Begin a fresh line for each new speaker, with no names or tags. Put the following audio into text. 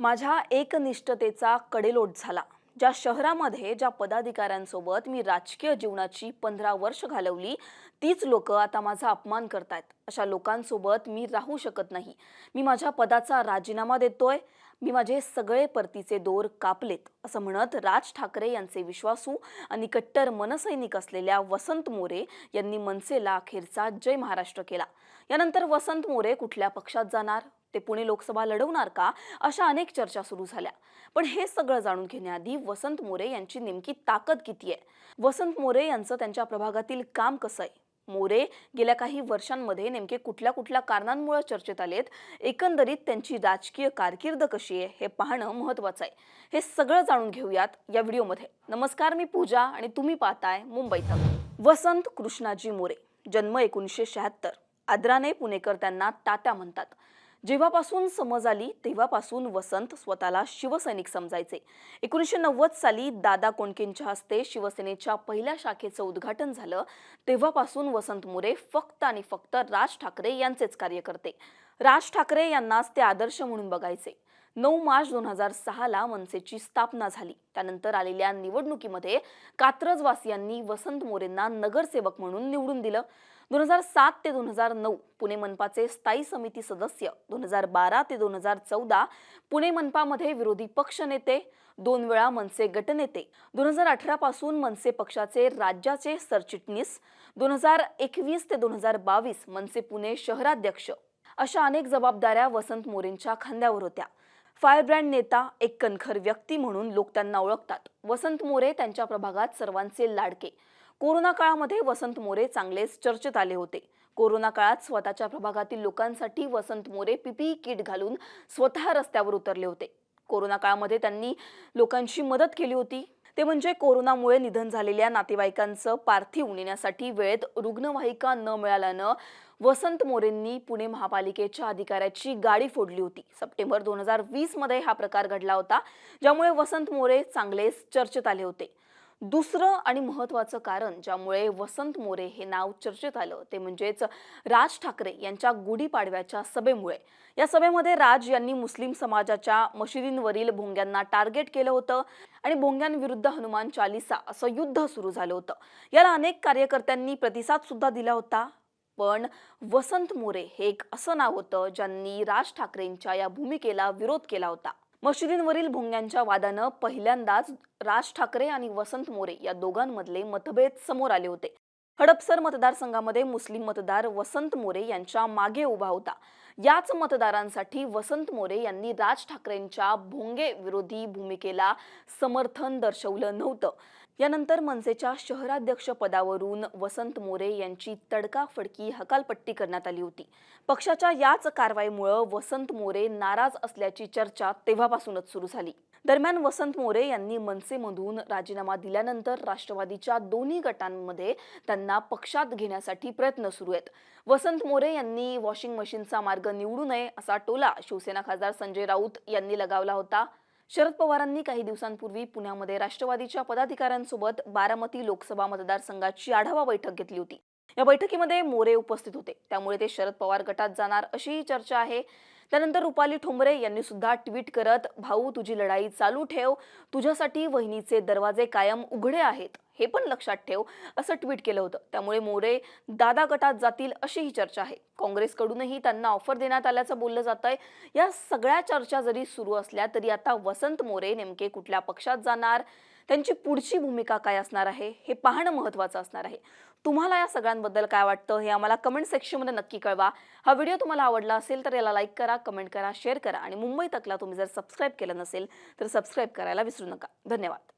माझ्या एकनिष्ठतेचा कडेलोट झाला. ज्या शहरामध्ये ज्या पदाधिकाऱ्यांसोबत मी राजकीय जीवनाची पंधरा वर्ष घालवली तीच लोक आता माझा अपमान करतायत. अशा लोकांसोबत मी राहू शकत नाही. मी माझ्या पदाचा राजीनामा देतोय. मी माझे सगळे परतीचे दोर कापलेत असं म्हणत राज ठाकरे यांचे विश्वासू आणि कट्टर मनसैनिक असलेल्या वसंत मोरे यांनी मनसेला अखेरचा जय महाराष्ट्र केला. यानंतर वसंत मोरे कुठल्या पक्षात जाणार? ते पुणे लोकसभा लढवणार का? अशा अनेक चर्चा सुरू झाल्या. पण हे सगळं जाणून घेण्याआधी वसंत मोरे यांची नेमकी ताकद किती आहे? वसंत मोरे यांचं त्यांच्या प्रभागातील काम कसं आहे? मोरे गेल्या काही वर्षांमध्ये नेमके कुठल्या कुठल्या कारणांमुळे चर्चेत आलेत? एकंदरीत त्यांची राजकीय कारकीर्द कशी आहे? हे पाहणं महत्वाचं आहे. हे सगळं जाणून घेऊयात या व्हिडिओमध्ये. नमस्कार मी पूजा आणि तुम्ही पाहताय मुंबई तक. वसंत कृष्णाजी मोरे जन्म एकोणीसशे शहात्तर. आदराने पुणेकर त्यांना तात्या म्हणतात. जेव्हापासून समज आली तेव्हापासून वसंत स्वतःला शिवसैनिक समजायचे. एकोणीसशे नव्वद साली दादा कोंडकेंच्या हस्ते शिवसेनेच्या पहिल्या शाखेचं उद्घाटन झालं. तेव्हापासून वसंत मोरे फक्त आणि फक्त राज ठाकरे यांचेच कार्यकर्ते. राज ठाकरे यांनाच ते आदर्श म्हणून बघायचे. नऊ मार्च दोन हजार सहाला मनसेची स्थापना झाली. त्यानंतर आलेल्या निवडणुकीमध्ये कात्रजवासियांनी वसंत मोरेंना नगरसेवक म्हणून निवडून दिलं. दोन हजार सात ते दोन हजार नऊ पुणे मनपाचे स्थायी समिती सदस्य दोन हजार बारा ते दोन हजार चौदा पुणे मनपामध्ये विरोधी पक्ष नेते दोन वेळा मनसे गटनेते दोन हजार अठरा पासून मनसे पक्षाचे राज्याचे सरचिटणीस दोन हजार एकवीस ते दोन हजार बावीस मनसे पुणे शहराध्यक्ष. अशा अनेक जबाबदाऱ्या वसंत मोरेंच्या खांद्यावर होत्या. फायरब्रँड नेता एक कणखर व्यक्ती म्हणून लोक त्यांना ओळखतात. वसंत मोरे त्यांच्या प्रभागात सर्वांचे लाडके. कोरोना काळामध्ये वसंत मोरे चांगलेच चर्चेत आले होते. कोरोना काळात स्वतःच्या प्रभागातील लोकांसाठी वसंत मोरे पीपीई किट घालून स्वतः रस्त्यावर उतरले होते. कोरोना काळामध्ये त्यांनी लोकांची मदत केली होती. ते म्हणजे कोरोनामुळे निधन झालेल्या नातेवाईकांचं पार्थिव नेण्यासाठी वेळेत रुग्णवाहिका न मिळाल्यानं वसंत मोरेंनी पुणे महापालिकेच्या अधिकाऱ्याची गाडी फोडली होती. सप्टेंबर दोन हजार वीसमध्ये हा प्रकार घडला होता ज्यामुळे वसंत मोरे चांगलेच चर्चेत आले होते. दुसरं आणि महत्त्वाचं कारण ज्यामुळे वसंत मोरे हे नाव चर्चेत आलं ते म्हणजेच राज ठाकरे यांच्या गुढीपाडव्याच्या सभेमुळे. या सभेमध्ये राज यांनी मुस्लिम समाजाच्या मशिदींवरील भोंग्यांना टार्गेट केलं होतं आणि भोंग्यांविरुद्ध हनुमान चालिसा असं युद्ध सुरू झालं होतं. याला अनेक कार्यकर्त्यांनी प्रतिसाद सुद्धा दिला होता. पण वसंत मोरे हे एक असं नाव होतं ज्यांनी राज ठाकरेंच्या या भूमिकेला विरोध केला होता. मशिदींवरील भोंग्यांच्या वादानं पहिल्यांदाच राज ठाकरे आणि वसंत मोरे या दोघांमधले मतभेद समोर आले होते. हडपसर मतदारसंघामध्ये मुस्लिम मतदार वसंत मोरे यांच्या मागे उभा होता. याच मतदारांसाठी वसंत मोरे यांनी राज ठाकरेंच्या भोंगे विरोधी भूमिकेला समर्थन दर्शवलं नव्हतं. यानंतर मनसेच्या शहराध्यक्ष पदावरून वसंत मोरे यांची तडकाफडकी हकालपट्टी करण्यात आली होती. पक्षाच्या याच कारवाईमुळं वसंत मोरे नाराज असल्याची चर्चा तेव्हापासूनच सुरू झाली. दरम्यान वसंत मोरे यांनी मनसेमधून राजीनामा दिल्यानंतर राष्ट्रवादीच्या दोन्ही गटांमध्ये त्यांना पक्षात घेण्यासाठी प्रयत्न सुरू आहेत. वसंत मोरे यांनी वॉशिंग मशीनचा मार्ग निवडू नये असा टोला शिवसेना खासदार संजय राऊत यांनी लगावला होता. शरद पवारांनी काही दिवसांपूर्वी पुण्यामध्ये राष्ट्रवादीच्या पदाधिकाऱ्यांसोबत बारामती लोकसभा मतदारसंघाची आढावा बैठक घेतली होती. या बैठकीमध्ये मोरे उपस्थित होते. त्यामुळे ते शरद पवार गटात जाणार अशीही चर्चा आहे. त्यानंतर रुपाली ठोंबरे यांनी सुद्धा ट्विट करत भाऊ तुझी लढाई चालू ठेव. तुझ्यासाठी वहिनीचे दरवाजे कायम उघडे आहेत. हे पण लक्षात ठेव असं ट्विट केलं होतं. त्यामुळे मोरे दादा गटात जातील अशीही चर्चा आहे. काँग्रेसकडूनही त्यांना ऑफर देण्यात आल्याचं बोललं जात आहे या सगळ्या चर्चा जरी सुरू असल्या तरी आता वसंत मोरे नेमके कुठल्या पक्षात जाणार? त्यांची पुढची भूमिका काय असणार आहे? हे पाहणं महत्त्वाचं असणार आहे. तुम्हाला या सगळ्यांबद्दल काय वाटतं हे आम्हाला कमेंट सेक्शनमध्ये नक्की कळवा. हा व्हिडिओ तुम्हाला आवडला असेल तर याला लाईक करा कमेंट करा शेअर करा आणि मुंबई तकला तुम्ही जर सबस्क्राईब केलं नसेल तर सबस्क्राईब करायला विसरू नका. धन्यवाद.